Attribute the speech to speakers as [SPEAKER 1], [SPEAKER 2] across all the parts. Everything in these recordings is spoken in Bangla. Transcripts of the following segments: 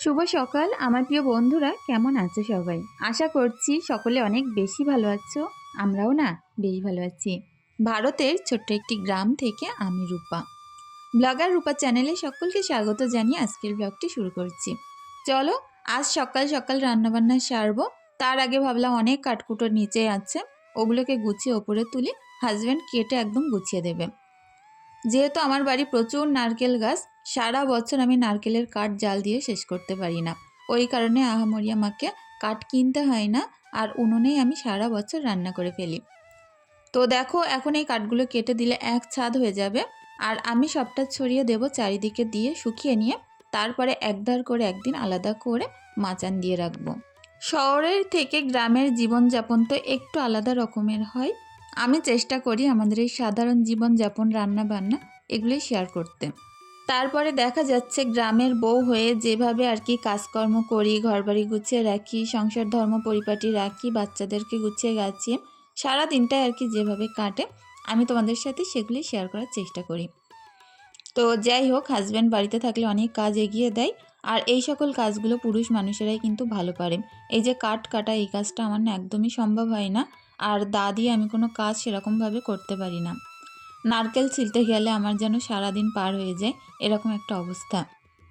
[SPEAKER 1] শুভ সকাল, আমার প্রিয় বন্ধুরা, কেমন আছো সবাই? আশা করছি সকলে অনেক বেশি ভালো আছো, আমরাও না বেশ ভালো আছি। ভারতের ছোট্ট একটি গ্রাম থেকে আমি রূপা। ব্লগার রূপা চ্যানেলে সকলকে স্বাগত জানিয়ে আজকের ব্লগটি শুরু করছি। চলো, আজ সকাল সকাল রান্নাবান্না সারবো। তার আগে ভাবলাম অনেক কাঠকুটোর নিচে আছে, ওগুলোকে গুছিয়ে ওপরে তুলি হাজব্যান্ড কেটে একদম গুছিয়ে দেবে। যেহেতু আমার বাড়ি প্রচুর নারকেল গাছ, সারা বছর আমি নারকেলের কাঠ জাল দিয়ে শেষ করতে পারি না। ওই কারণে আহামরি আমাকে কাঠ কিনতে হয় না আর উনুনেই আমি সারা বছর রান্না করে ফেলি। তো দেখো, এখন এই কাঠগুলো কেটে দিলে এক ছাদ হয়ে যাবে আর আমি সবটা ছড়িয়ে দেব চারিদিকে দিয়ে শুকিয়ে নিয়ে, তারপরে একধার করে একদিন আলাদা করে মাচান দিয়ে রাখব। শহরের থেকে গ্রামের জীবনযাপন তো একটু আলাদা রকমের হয়। আমি চেষ্টা করি আমাদের এই সাধারণ জীবনযাপন রান্না বান্না এগুলি শেয়ার করতে। তারপরে দেখা যাচ্ছে গ্রামের বউ হয়ে যেভাবে আর কি কাজকর্ম করি, ঘরবাড়ি গুছিয়ে রাখি, সংসার ধর্ম পরিপাটি রাখি, বাচ্চাদেরকে গুছিয়ে গাছিয়ে সারা দিনটাই আর কি যেভাবে কাটে, আমি তোমাদের সাথে সেগুলি শেয়ার করার চেষ্টা করি। তো যাই হোক হাজব্যান্ড বাড়িতে থাকলে অনেক কাজ এগিয়ে দেয়, আর এই সকল কাজগুলো পুরুষ মানুষেরাই কিন্তু ভালো পারে। এই যে কাঠ কাটা এই কাজটা আমার না একদমই সম্ভব হয় না। আর দা দিয়ে আমি কোনো কাজ সেরকমভাবে করতে পারি না। নারকেল ছিলতে গেলে আমার যেন সারাদিন পার হয়ে যায় এরকম একটা অবস্থা।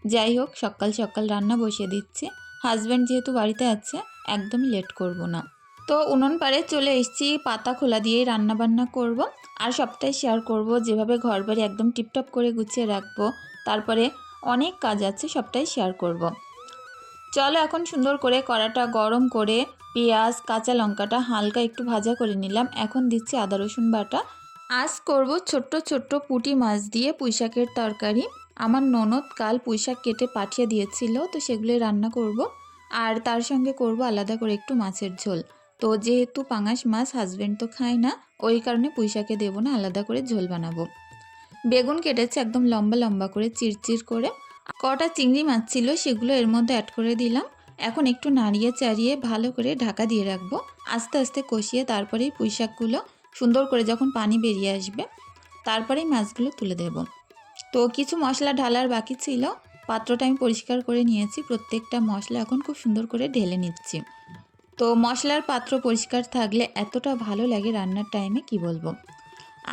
[SPEAKER 1] যাই হোক, সকাল সকাল রান্না বসিয়ে দিচ্ছি। হাজব্যান্ড যেহেতু বাড়িতে আছে, একদমই লেট করব না। তো উনুন পাড়ে চলে এসেছি, পাতা খোলা দিয়েই রান্না বান্না করব। আর সবটাই শেয়ার করব, যেভাবে ঘর বাড়ি একদম টিপটপ করে গুছিয়ে রাখব, তারপরে অনেক কাজ আছে, সবটাই শেয়ার করব। চলো এখন সুন্দর করে কড়াটা গরম করে পেঁয়াজ, কাঁচা লঙ্কাটা হালকা একটু ভাজা করে নিলাম। এখন দিচ্ছি আদা, রসুন বাটা। আজ করব ছোট্ট ছোট্ট পুঁটি মাছ দিয়ে পুঁইশাকের তরকারি। আমার ননদ কাল পুঁইশাক কেটে পাঠিয়ে দিয়েছিল, তো সেগুলো রান্না করব। আর তার সঙ্গে করব আলাদা করে একটু মাছের ঝোল। তো যেহেতু পাঙাশ মাছ হাজব্যান্ড তো খায় না, ওই কারণে পুঁইশাকে দেবো না, আলাদা করে ঝোল বানাবো। বেগুন কেটেছে একদম লম্বা লম্বা করে চিরচির করে। কটা চিংড়ি মাছ ছিল সেগুলো এর মধ্যে অ্যাড করে দিলাম। এখন একটু নাড়িয়ে চাড়িয়ে ভালো করে ঢাকা দিয়ে রাখব। আস্তে আস্তে কষিয়ে তারপরেই পুঁইশাকগুলো সুন্দর করে যখন পানি বেরিয়ে আসবে তারপরেই মাছগুলো তুলে দেব। তো কিছু মশলা ঢালার বাকি ছিল। পাত্রটা আমি পরিষ্কার করে নিয়েছি। প্রত্যেকটা মশলা এখন খুব সুন্দর করে ঢেলে নিচ্ছি। তো মশলার পাত্র পরিষ্কার থাকলে এতটা ভালো লাগে রান্নার টাইমে, কি বলব?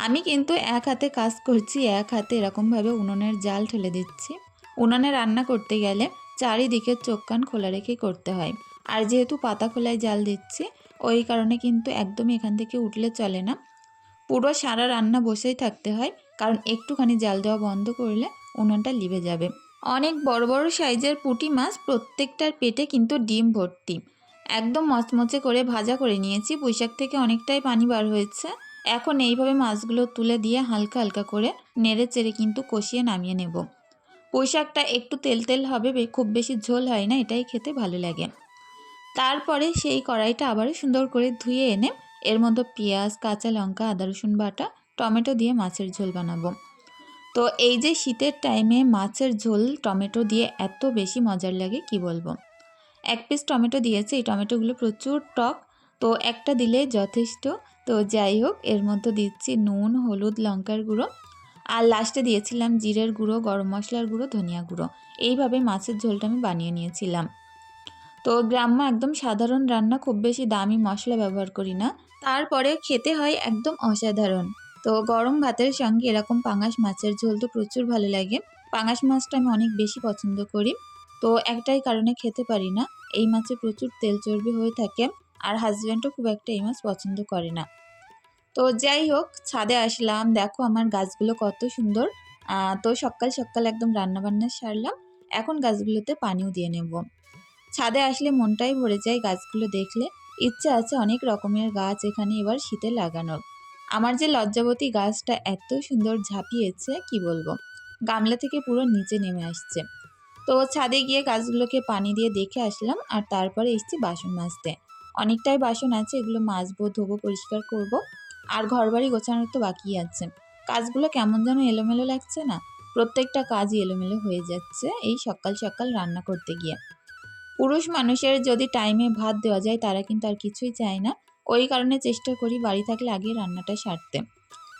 [SPEAKER 1] আমি কিন্তু এক হাতে কাজ করছি, এক হাতে এরকমভাবে উনুনের জাল ঠেলে দিচ্ছি। উনানে রান্না করতে গেলে চারিদিকে চোখ কান খোলা রেখে করতে হয়। আর যেহেতু পাতা খোলায় জাল দিচ্ছি, ওই কারণে কিন্তু একদমই এখান থেকে উঠলে চলে না। পুরো সারা রান্না বসেই থাকতে হয়, কারণ একটুখানি জাল দেওয়া বন্ধ করলে উনুনটা লিভে যাবে। অনেক বড় বড় সাইজের পুঁটি মাছ প্রত্যেকটার পেটে কিন্তু ডিম ভর্তি। একদম মচমচে করে ভাজা করে নিয়েছি, পুঁইশাক থেকে অনেকটাই পানি বার হয়েছে। এখন এইভাবে মাছগুলো তুলে দিয়ে হালকা হালকা করে নেড়ে চেড়ে কিন্তু কষিয়ে নামিয়ে নেব। পুঁইশাকটা একটু তেল তেল হবে খুব বেশি ঝোল হয় না, এটাই খেতে ভালো লাগে। তারপরে সেই কড়াইটা আবারও সুন্দর করে ধুয়ে এনে এর মধ্যে পেঁয়াজ, কাঁচা লঙ্কা, আদা, রসুন বাটা, টমেটো দিয়ে মাছের ঝোল বানাবো। তো এই যে শীতের টাইমে মাছের ঝোল টমেটো দিয়ে এত বেশি মজার লাগে, কি বলব? এক পিস টমেটো দিয়েছে, এই টমেটোগুলো প্রচুর টক, তো একটা দিলে যথেষ্ট। তো যাই হোক, এর মধ্যে দিচ্ছি নুন, হলুদ, লঙ্কার গুঁড়ো আর লাস্টে দিয়েছিলাম জিরের গুঁড়ো, গরম মশলার গুঁড়ো, ধনিয়া গুঁড়ো। এইভাবে মাছের ঝোলটা আমি বানিয়ে নিয়েছিলাম। তো গ্রাম্য একদম সাধারণ রান্না, খুব বেশি দামি মশলা ব্যবহার করি না। তারপরে খেতে হয় একদম অসাধারণ। তো গরম ভাতের সঙ্গে এরকম পাঙাশ মাছের ঝোল তো প্রচুর ভালো লাগে। পাঙাশ মাছটা আমি অনেক বেশি পছন্দ করি। তো একটাই কারণে খেতে পারি না। এই মাছে প্রচুর তেল চর্বি হয়ে থাকে। আর হাজব্যান্ডও খুব একটা এই মাছ পছন্দ করে না। তো যাই হোক, ছাদে আসলাম। দেখো আমার গাছগুলো কত সুন্দর। তো সকাল সকাল একদম রান্নাবান্না সারলাম। এখন গাছগুলোতে পানিও দিয়ে নেব। ছাদে আসলে মনটাই ভরে যায় গাছগুলো দেখলে। ইচ্ছে আছে অনেক রকমের গাছ এখানে এবার শীতে লাগানোর। আমার যে লজ্জাবতী গাছটা এত সুন্দর ঝাঁপিয়েছে, কি বলব? গামলা থেকে পুরো নিচে নেমে আসছে। তো ছাদে গিয়ে গাছগুলোকে পানি দিয়ে দেখে আসলাম আর তারপরে এসছি বাসন মাজতে। অনেকটাই বাসন আছে, এগুলো মাজবো, ধোবো, পরিষ্কার করব। আর ঘরবাড়ি গোছানোর তো বাকি আছে। কাজগুলো কেমন যেন এলোমেলো লাগছে না? প্রত্যেকটা কাজই এলোমেলো হয়ে যাচ্ছে এই সকাল সকাল রান্না করতে গিয়ে। পুরুষ মানুষের যদি টাইমে ভাত দেওয়া যায়, তারা কিন্তু আর কিছুই চায় না। ওই কারণে চেষ্টা করি বাড়ি থাকলে আগে রান্নাটা সারতে।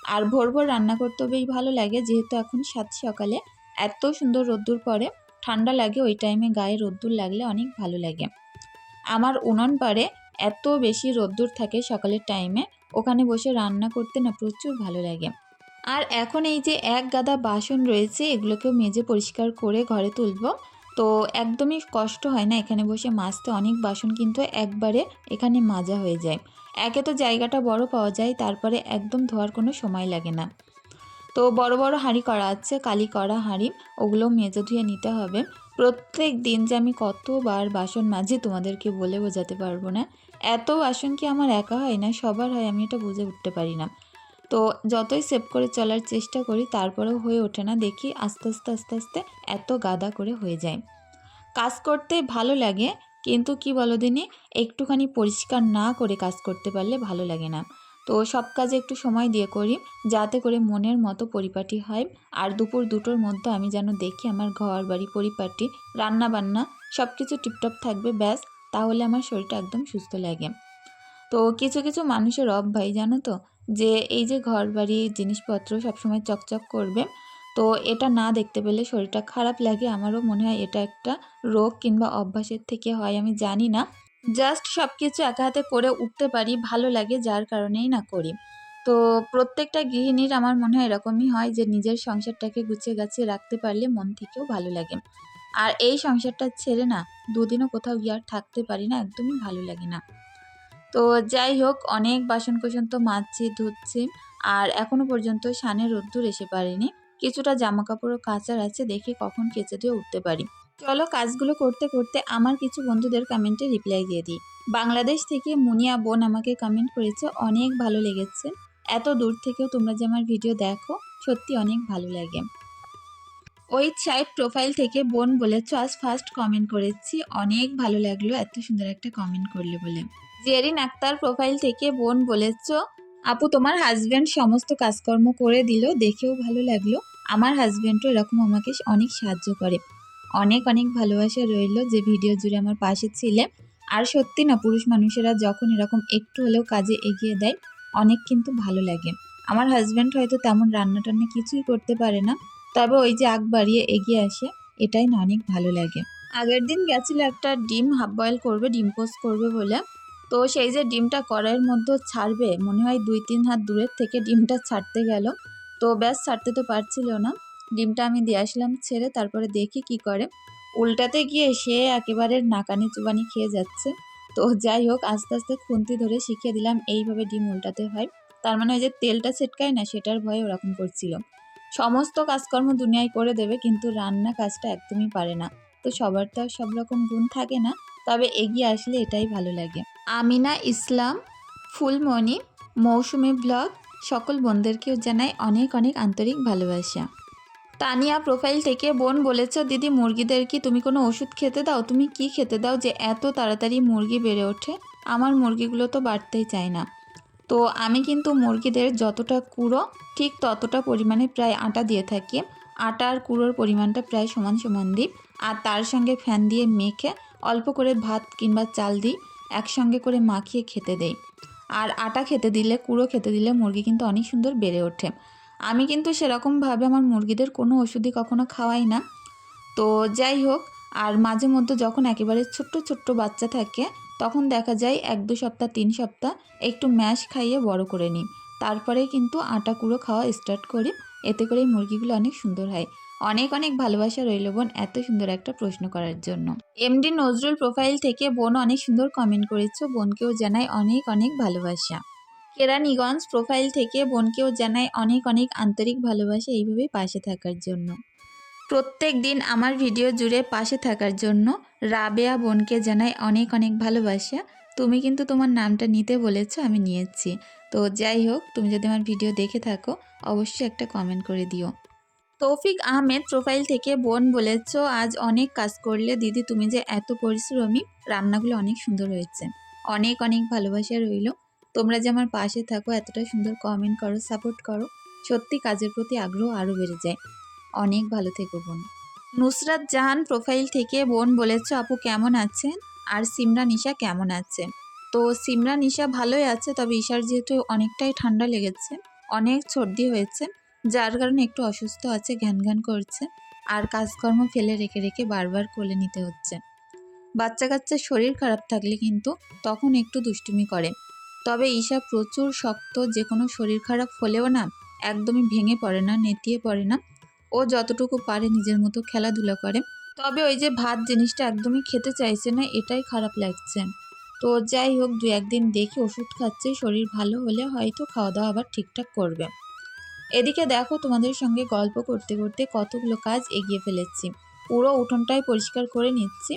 [SPEAKER 1] আর ভোর ভোর রান্না করতে বেশ ভালো লাগে, যেহেতু এখন সাত সকালে। এত সুন্দর রোদ্দুর পরে, ঠান্ডা লাগে, ওই টাইমে গায়ে রোদ্দুর লাগলে অনেক ভালো লাগে। আমার উনুন পাড়ে এত বেশি রোদ্দুর থাকে সকালের টাইমে ওখানে বসে রান্না করতে না প্রচুর ভালো লাগে। আর এখন এই যে এক গাদা বাসন রয়েছে, এগুলোকেও মেজে পরিষ্কার করে ঘরে তুলবো। তো একদমই কষ্ট হয় না এখানে বসে মাজতে, অনেক বাসন কিন্তু একবারে এখানে মাজা হয়ে যায়। একে তো জায়গাটা বড় পাওয়া যায়, তারপরে একদম ধোয়ার কোনো সময় লাগে না। তো বড় বড় হাঁড়ি করা আছে, কালি করা হাঁড়ি ওগুলো মেজে ধুয়ে নিতে হবে। প্রত্যেক দিন যে আমি কতবার বাসন মাজি তোমাদেরকে বলে বোঝাতে পারব না। এত বাসন কি আমার একা হয় না? সবার হয়, আমি এটা বুঝে উঠতে পারি না। তো যতই সেভ করে চলার চেষ্টা করি, তারপরেও হয়ে ওঠে না। দেখি আস্তে আস্তে আস্তে আস্তে এত গাদা করে হয়ে যায়। কাজ করতে ভালো লাগে, কিন্তু কি বলো দিনি? একটুখানি পরিষ্কার না করে কাজ করতে পারলে ভালো লাগে না। তো সব কাজে একটু সময় দিয়ে করি, যাতে করে মনের মতো পরিপাটি হয়। আর দুপুর দুটোর মধ্যে আমি যেন দেখি আমার ঘর বাড়ি পরিপাটি রান্না বান্না সব কিছু টিপটপ থাকবে, ব্যাস। তাহলে আমার শরীরটা একদম সুস্থ লাগে। তো কিছু কিছু মানুষের অভ ভাই, জানো তো? যে এই যে ঘর বাড়ি জিনিসপত্র সবসময় চকচক করবে, তো এটা না দেখতে পেলে শরীরটা খারাপ লাগে। আমারও মনে হয় এটা একটা রোগ কিংবা অভ্যাসের থেকে হয়, আমি জানি না। জাস্ট সব কিছু একা হাতে করে উঠতে পারি, ভালো লাগে, যার কারণেই না করি। তো প্রত্যেকটা গৃহিণীর আমার মনে হয় এরকমই হয় যে নিজের সংসারটাকে গুছিয়ে গাছিয়ে রাখতে পারলে মন থেকেও ভালো লাগে। আর এই সংসারটা ছেড়ে না দুদিনও কোথাও গিয়ে আর থাকতে পারি না, একদমই ভালো লাগে না। তো যাই হোক, অনেক বাসন কোসন তো মাজছি, ধুচ্ছি আর এখনও পর্যন্ত সানে রোদ্দুর এসে পারেনি। কিছুটা জামা কাপড়ও কাচার আছে, দেখি কখন কেচে দিয়ে উঠতে পারি। চলো কাজগুলো করতে করতে আমার কিছু বন্ধুদের কমেন্টে রিপ্লাই দিয়ে দিই। বাংলাদেশ থেকে মুনিয়া বোন আমাকে কমেন্ট করেছে, অনেক ভালো লেগেছে। এত দূর থেকেও তোমরা যে আমার ভিডিও দেখো, সত্যি অনেক ভালো লাগে। ওই সাইড প্রোফাইল থেকে বোন বলেছ আজ ফার্স্ট কমেন্ট করেছি। অনেক ভালো লাগল, এত সুন্দর একটা কমেন্ট করলে বলে। জেরিন আক্তার প্রোফাইল থেকে বোন বলেছ, আপু, তোমার হাজব্যান্ড সমস্ত কাজকর্ম করে দিল, দেখেও ভালো লাগল। আমার হাজব্যান্ডও এরকম আমাকে অনেক সাহায্য করে। অনেক অনেক ভালোবাসা রইল যে ভিডিও জুড়ে আমার পাশে ছিলে। আর সত্যি না, পুরুষ মানুষেরা যখন এরকম একটু হলেও কাজে এগিয়ে দেয়, অনেক কিন্তু ভালো লাগে। আমার হাজব্যান্ড হয়তো তেমন রান্না টান্না কিছুই করতে পারে না তবে ওই যে আগ বাড়িয়ে এগিয়ে আসে, এটাই না অনেক ভালো লাগে। আগের দিন গেছিল একটা ডিম হাফ বয়েল করবে, ডিম পোস্ট করবে বলে। তো সেই যে ডিমটা কড়াইয়ের মধ্যে ছাড়বে, মনে হয় দুই তিন হাত দূরের থেকে ডিমটা ছাড়তে গেল। তো ব্যাস ছাড়তে তো পারছিল না। ডিমটা আমি দিয়ে আসলাম ছেড়ে, তারপরে দেখি কি করে। উল্টাতে গিয়ে সে একেবারে নাকানি চুবানি খেয়ে যাচ্ছে। তো যাই হোক, আস্তে আস্তে খুন্তি ধরে শিখিয়ে দিলাম, এইভাবে ডিম উল্টাতে হয়। তার মানে ওই যে তেলটা ছেটকায় না, সেটার ভয়ে ওরকম করছিল। সমস্ত কাজকর্ম দুনিয়ায় করে দেবে, কিন্তু রান্না কাজটা একদমই পারে না। তো সবার তো আর সব রকম গুণ থাকে না, তবে এগিয়ে আসলে এটাই ভালো লাগে। আমিনা ইসলাম, ফুলমণি, মৌসুমি ব্লগ, সকল বোনদেরকেও জানাই অনেক অনেক আন্তরিক ভালোবাসা। তানিয়া প্রোফাইল থেকে বোন বলেছ, দিদি, মুরগিদের কি তুমি কোনো ওষুধ খেতে দাও? তুমি কি খেতে দাও যে এত তাড়াতাড়ি মুরগি বেড়ে ওঠে? আমার মুরগিগুলো তো বাড়তেই চায় না। তো আমি কিন্তু মুরগিদের যতটা কুড়ো, ঠিক ততটা পরিমাণে প্রায় আটা দিয়ে থাকি। আটা আর কুড়োর পরিমাণটা প্রায় সমান সমান দিই। আর তার সঙ্গে ফ্যান দিয়ে মেখে অল্প করে ভাত কিংবা চাল দিই, একসঙ্গে করে মাখিয়ে খেতে দেই। আর আটা খেতে দিলে, কুড়ো খেতে দিলে মুরগি কিন্তু অনেক সুন্দর বেড়ে ওঠে। আমি কিন্তু সেরকমভাবে আমার মুরগিদের কোনো ওষুধই কখনো খাওয়াই না। তো যাই হোক, আর মাঝে মধ্যে যখন একেবারে ছোট্ট ছোট্ট বাচ্চা থাকে তখন দেখা যায় এক, দু সপ্তাহ, তিন সপ্তাহ একটু ম্যাশ খাইয়ে বড় করে নিই। তারপরে কিন্তু আটা কুড়ো খাওয়া স্টার্ট করি। এতে করে মুরগিগুলো অনেক সুন্দর হয়। অনেক অনেক ভালোবাসা রইল বোন এত সুন্দর একটা প্রশ্ন করার জন্য। এমডি নজরুল প্রোফাইল থেকে বোন অনেক সুন্দর কমেন্ট করেছ। বোনকেও জানাই অনেক অনেক ভালোবাসা। কেরানীগঞ্জ প্রোফাইল থেকে বোনকেও জানাই অনেক অনেক আন্তরিক ভালোবাসা এইভাবেই পাশে থাকার জন্য। প্রত্যেক দিন আমার ভিডিও জুড়ে পাশে থাকার জন্য রাবেয়া বোনকে জানাই অনেক অনেক ভালোবাসা। তুমি কিন্তু তোমার নামটা নিতে বলেছ, আমি নিয়েছি। তো যাই হোক, তুমি যদি আমার ভিডিও দেখে থাকো, অবশ্যই একটা কমেন্ট করে দিও। তৌফিক আহমেদ প্রোফাইল থেকে বোন বলেছ, আজ অনেক কাজ করলে দিদি, তুমি যে এত পরিশ্রমী, রান্নাগুলো অনেক সুন্দর হয়েছে। অনেক অনেক ভালোবাসা রইল। তোমরা যে আমার পাশে থাকো এতটা সুন্দর কমেন্ট করো সাপোর্ট করো। সত্যি কাজের প্রতি আগ্রহ আরও বেড়ে যায়। অনেক ভালো থেকো বোন। নুসরাত জাহান প্রোফাইল থেকে বোন বলেছ, আপু কেমন আছেন? আর সিমরা নিশা, কেমন আছে? তো সিমরা নিশা ভালোই আছে, তবে ঈশার যেহেতু অনেকটাই ঠান্ডা লেগেছে, অনেক সর্দি হয়েছে, যার কারণে একটু অসুস্থ আছে, ঘ্যান ঘ্যান করছে, আর কাজকর্ম ফেলে রেখে রেখে বারবার কোলে নিতে হচ্ছে। বাচ্চা কাচ্চার শরীর খারাপ থাকলে কিন্তু তখন একটু দুষ্টুমি করে। তবে ঈশা প্রচুর শক্ত যে কোনো শরীর খারাপ হলেও না, একদমই ভেঙে পড়ে না, নেতিয়ে পড়ে না ও যতটুকু পারে নিজের মতো খেলাধুলা করে। তবে ওই যে ভাত জিনিসটা একদমই খেতে চাইছে না, এটাই খারাপ লাগছে। তো যাই হোক, দু একদিন দেখি ওষুধ খাচ্ছে, শরীর ভালো হলে হয়তো খাওয়া দাওয়া আবার ঠিকঠাক করবে। এদিকে দেখো তোমাদের সঙ্গে গল্প করতে করতে কতগুলো কাজ এগিয়ে ফেলেছি। পুরো উঠোনটাই পরিষ্কার করে নিচ্ছি।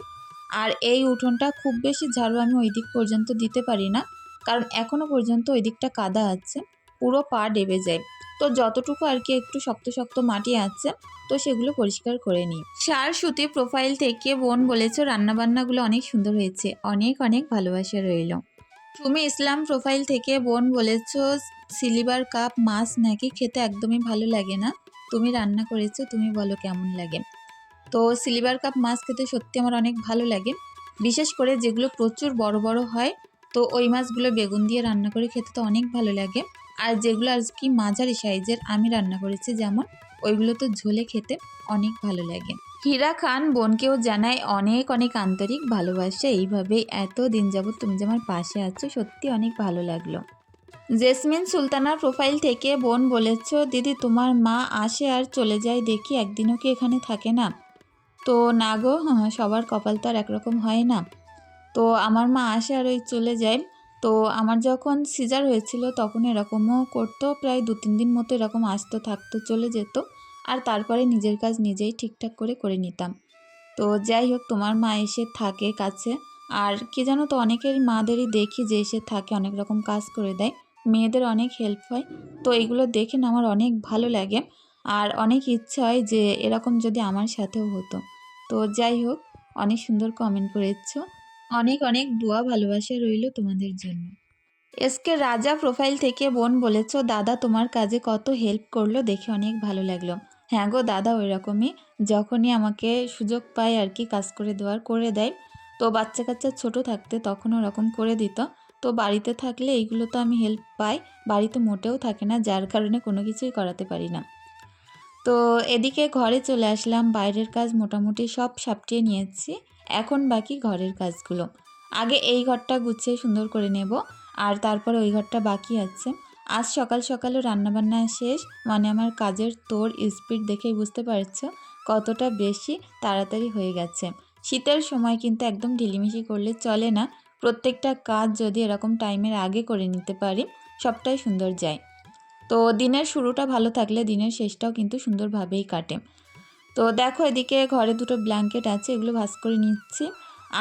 [SPEAKER 1] আর এই উঠোনটা খুব বেশি ঝাড়ু আমি ওই দিক পর্যন্ত দিতে পারি না, কারণ এখনও পর্যন্ত ওই দিকটা কাদা আছে। পুরো পা ডেবে যায়। তো যতটুকু আর কি একটু শক্ত শক্ত মাটি আছে, তো সেগুলো পরিষ্কার করে নিই। সার সুতি প্রোফাইল থেকে বোন বলেছ, রান্নাবান্নাগুলো অনেক সুন্দর হয়েছে। অনেক অনেক ভালোবাসা রইল। তুমি ইসলাম প্রোফাইল থেকে বোন বলেছ সিলিভার কাপ মাছ নাকি খেতে একদমই ভালো লাগে না। তুমি রান্না করেছ, তুমি বলো কেমন লাগে? তো সিলভার কাপ মাছ খেতে সত্যি আমার অনেক ভালো লাগে। বিশেষ করে যেগুলো প্রচুর বড় বড় হয়, তো ওই মাছগুলো বেগুন দিয়ে রান্না করে খেতে তো অনেক ভালো লাগে। আর যেগুলো আর কি মাঝারি সাইজের আমি রান্না করেছি যেমন ওইগুলো তো ঝোলে খেতে অনেক ভালো লাগে। হীরা খান বোনকেও জানায় অনেক অনেক আন্তরিক ভালোবাসা এইভাবেই এত দিন যাবত তুমি যে আমার পাশে আছো সত্যি অনেক ভালো লাগল। জেসমিন সুলতানার প্রোফাইল থেকে বোন বলেছ দিদি তোমার মা আসে আর চলে যায় দেখি একদিনও কি এখানে থাকে না? তো না গো হ্যাঁ, সবার কপাল তো আর একরকম হয় না। তো আমার মা আসে আর ওই চলে যায়। তো আমার যখন সিজার হয়েছিল তখন এরকমও করতো, প্রায় দু তিন দিন মতো এরকম আসতো, থাকতো, চলে যেত। আর তারপরে নিজের কাজ নিজেই ঠিকঠাক করে করে নিতাম। তো যাই হোক, তোমার মা এসে থাকে কাছে। আর কি জানো তো, অনেকের মাদেরই দেখি যে এসে থাকে, অনেক রকম কাজ করে দেয়। মেয়েদের অনেক হেল্প হয়। তো এইগুলো দেখে না আমার অনেক ভালো লাগে। আর অনেক ইচ্ছা হয় যে এরকম যদি আমার সাথেও হতো। তো যাই হোক, অনেক সুন্দর কমেন্ট করেছ। অনেক অনেক দোয়া ভালোবাসা রইল তোমাদের জন্য। এসকে রাজা প্রোফাইল থেকে বোন বলেছ, দাদা, তোমার কাজে কত হেল্প করল, দেখে অনেক ভালো লাগল। হ্যাঁ গো দাদা ওই রকমই যখনই আমাকে সুযোগ পায় আর কি কাজ করে দেওয়ার, করে দেয়। তো বাচ্চা কাচ্চা ছোট থাকতে তখন ওরকম করে দিত। তো বাড়িতে থাকলে এইগুলো তো আমি হেল্প পাই। বাড়িতে মোটেও থাকে না, যার কারণে কোনো কিছুই করাতে পারি না। তো এদিকে ঘরে চলে আসলাম, বাইরের কাজ মোটামুটি সব সাপটিয়ে নিয়েছি। এখন বাকি ঘরের কাজগুলো। আগে এই ঘরটা গুছিয়ে সুন্দর করে নেব, আর তারপর ওই ঘরটা বাকি আছে। আজ সকাল সকালও রান্নাবান্না শেষ মানে আমার কাজের তোর স্পিড দেখেই বুঝতে পারছ কতটা বেশি তাড়াতাড়ি হয়ে গেছে। শীতের সময় কিন্তু একদম ঢিলিমিশি করলে চলে না, প্রত্যেকটা কাজ যদি এরকম টাইমের আগে করে নিতে পারি, সবটাই সুন্দর যায়। তো দিনের শুরুটা ভালো থাকলে দিনের শেষটাও কিন্তু সুন্দরভাবেই কাটে। তো দেখো এদিকে ঘরে দুটো ব্ল্যাঙ্কেট আছে, এগুলো ভাস করে নিচ্ছি।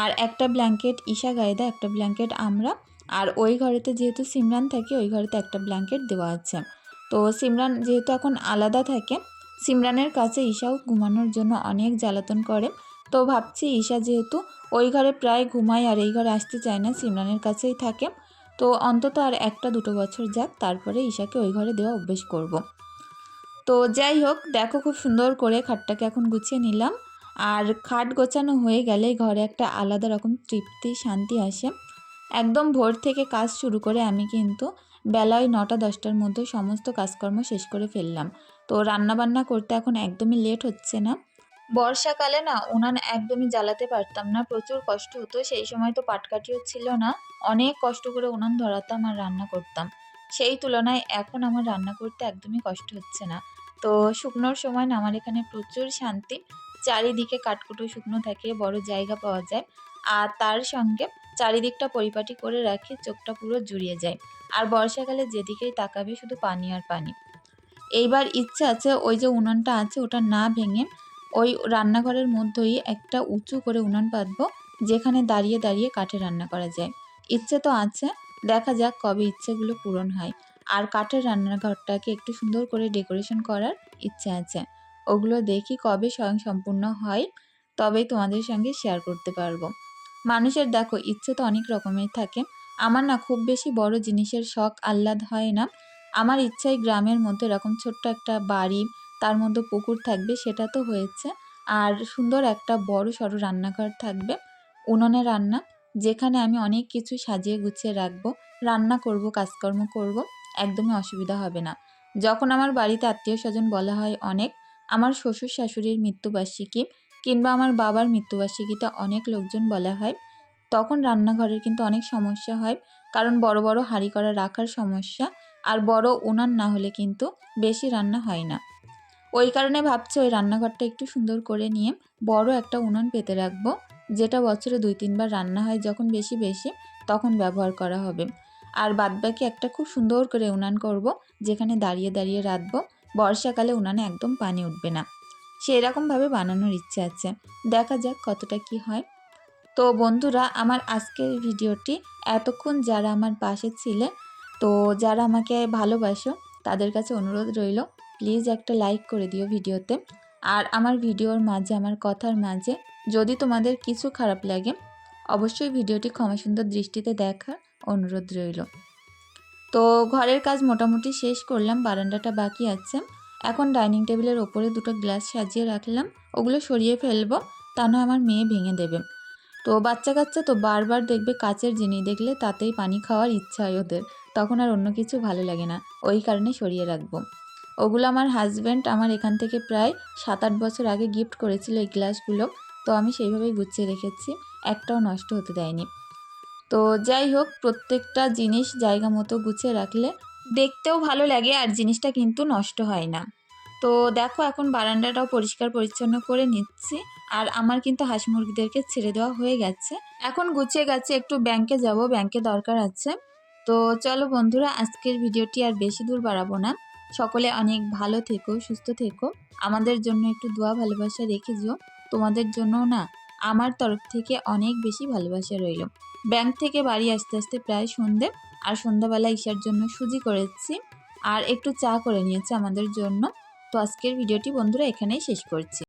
[SPEAKER 1] আর একটা ব্ল্যাঙ্কেট ঈশা গায়েদা, একটা ব্ল্যাঙ্কেট আমরা। আর ওই ঘরেতে যেহেতু সিমরান থাকে, ওই ঘরেতে একটা ব্ল্যাঙ্কেট দেওয়া আছে। তো সিমরান যেহেতু এখন আলাদা থাকে, সিমরানের কাছে ঈশাও ঘুমানোর জন্য অনেক জ্বালাতন করে। তো ভাবছি ঈশা যেহেতু ওই ঘরে প্রায় ঘুমায় আর এই ঘরে আসতে চায় না, সিমরানের কাছেই থাকে। তো অন্তত আর একটা দুটো বছর যাক, তারপরে ঈশাকে ওই ঘরে দেওয়া অভ্যেস করব। তো যাই হোক, দেখো খুব সুন্দর করে খাটটাকে এখন গুছিয়ে নিলাম। আর খাট গোছানো হয়ে গেলে ঘরে একটা আলাদা রকম তৃপ্তি, শান্তি আসে। একদম ভোর থেকে কাজ শুরু করে আমি কিন্তু বেলা ওই নটা, দশটার মধ্যে সমস্ত কাজকর্ম শেষ করে ফেললাম। তো রান্নাবান্না করতে এখন একদমই লেট হচ্ছে না। বর্ষাকালে না উনান একদমই জ্বালাতে পারতাম না, প্রচুর কষ্ট হতো। সেই সময় তো পাটকাঠিও ছিল না। অনেক কষ্ট করে উনান ধরাতাম আর রান্না করতাম। সেই তুলনায় এখন আমার রান্না করতে একদমই কষ্ট হচ্ছে না। তো শুকনোর সময় না আমার এখানে প্রচুর শান্তি। চারিদিকে কাঠকুটো শুকনো থাকে, বড় জায়গা পাওয়া যায়। আর তার সঙ্গে চারিদিকটা পরিপাটি করে রাখি, চোখটা পুরো জুড়িয়ে যায়। আর বর্ষাকালে যেদিকেই তাকাবে শুধু পানি আর পানি। এইবার ইচ্ছা আছে ওই যে উনুনটা আছে ওটা না ভেঙে ওই রান্নাঘরের মধ্যেই একটা উঁচু করে উনান পাতবো যেখানে দাঁড়িয়ে দাঁড়িয়ে কাঠে রান্না করা যায়। ইচ্ছে তো আছে দেখা যাক কবে ইচ্ছেগুলো পূরণ হয়। আর কাঠের রান্নাঘরটাকে একটু সুন্দর করে ডেকোরেশন করার ইচ্ছে আছে। ওগুলো দেখি কবে স্বয়ং সম্পূর্ণ হয়, তবেই তোমাদের সঙ্গে শেয়ার করতে পারব। মানুষের দেখো, ইচ্ছে তো অনেক রকমের থাকে। আমার না খুব বেশি বড় জিনিসের শখ আহ্লাদ হয় না। আমার ইচ্ছাই গ্রামের মধ্যে এরকম ছোট্ট একটা বাড়ি, তার মধ্যে পুকুর থাকবে, সেটা তো হয়েছে। আর সুন্দর একটা বড় সড়ো রান্নাঘর থাকবে, উনুনে রান্না। যেখানে আমি অনেক কিছু সাজিয়ে গুছিয়ে রাখব, রান্না করব, কাজকর্ম করব, একদমই অসুবিধা হবে না। যখন আমার বাড়িতে আত্মীয় স্বজন বলা হয় অনেক, আমার শ্বশুর শাশুড়ির মৃত্যুবার্ষিকী কিংবা আমার বাবার মৃত্যুবার্ষিকীতে অনেক লোকজন বলা হয়, তখন রান্নাঘরের কিন্তু অনেক সমস্যা হয়, কারণ বড় বড় হাঁড়ি করা রাখার সমস্যা আর বড় উনান না হলে কিন্তু বেশি রান্না হয় না। ওই কারণে ভাবছি ওই রান্নাঘরটা একটু সুন্দর করে নিয়ে বড় একটা উনান পেতে রাখব। যেটা বছরে দুই, তিনবার রান্না হয় যখন বেশি বেশি, তখন ব্যবহার করা হবে। আর বাদবাকি একটা খুব সুন্দর করে উনান করব, যেখানে দাঁড়িয়ে দাঁড়িয়ে রাঁধবো। বর্ষাকালে উনানে একদম পানি উঠবে না। সেরকমভাবে বানানোর ইচ্ছে আছে। দেখা যাক কতটা কি হয়। তো বন্ধুরা, আমার আজকের ভিডিওটি এতক্ষণ যারা আমার পাশে ছিলে তো যারা আমাকে ভালোবাসো, তাদের কাছে অনুরোধ রইল, প্লিজ একটা লাইক করে দিও ভিডিওতে। আর আমার ভিডিওর মাঝে, আমার কথার মাঝে যদি তোমাদের কিছু খারাপ লাগে, অবশ্যই ভিডিওটি ক্ষমা সুন্দর দৃষ্টিতে দেখার অনুরোধ রইল। তো ঘরের কাজ মোটামুটি শেষ করলাম, বারান্দাটা বাকি আছে। এখন ডাইনিং টেবিলের ওপরে দুটো গ্লাস সাজিয়ে রাখলাম, ওগুলো সরিয়ে ফেলব, তা নয় আমার মেয়ে ভেঙে দেবে। তো বাচ্চা কাচ্চা তো বারবার দেখবে কাচের জিনিস দেখলে তাতেই পানি খাওয়ার ইচ্ছা হয় ওদের, তখন আর অন্য কিছু ভালো লাগে না, ওই কারণে সরিয়ে রাখব। ওগুলো আমার হাজব্যান্ড আমার এখান থেকে প্রায় সাত আট বছর আগে গিফট করেছিল এই গ্লাসগুলো তো আমি সেইভাবেই গুছিয়ে রেখেছি, একটাও নষ্ট হতে দেয়নি। তো যাই হোক, প্রত্যেকটা জিনিস জায়গা মতো গুছিয়ে রাখলে দেখতেও ভালো লাগে আর জিনিসটা কিন্তু নষ্ট হয় না। তো দেখো, এখন বারান্দাটাও পরিষ্কার পরিচ্ছন্ন করে নিচ্ছি আর আমার কিন্তু হাঁস মুরগিদেরকে ছেড়ে দেওয়া হয়ে গেছে। এখন গুছিয়ে গেছে একটু ব্যাংকে যাব, ব্যাংকে দরকার আছে। তো চলো বন্ধুরা, আজকের ভিডিওটি আর বেশি দূর বাড়াবো না। সকলে অনেক ভালো থেকো, সুস্থ থেকো। আমাদের জন্য একটু দোয়া ভালোবাসা রেখে যেও। তোমাদের জন্যও না আমার তরফ থেকে অনেক বেশি ভালোবাসা রইল। ব্যাংক থেকে বাড়ি আসতে আসতে প্রায় সন্ধে আর সন্ধ্যাবেলা ইশার জন্য সুজি করেছি আর একটু চা করে নিয়েছে আমাদের জন্য। তো আজকের ভিডিওটি বন্ধুরা এখানেই শেষ করছি।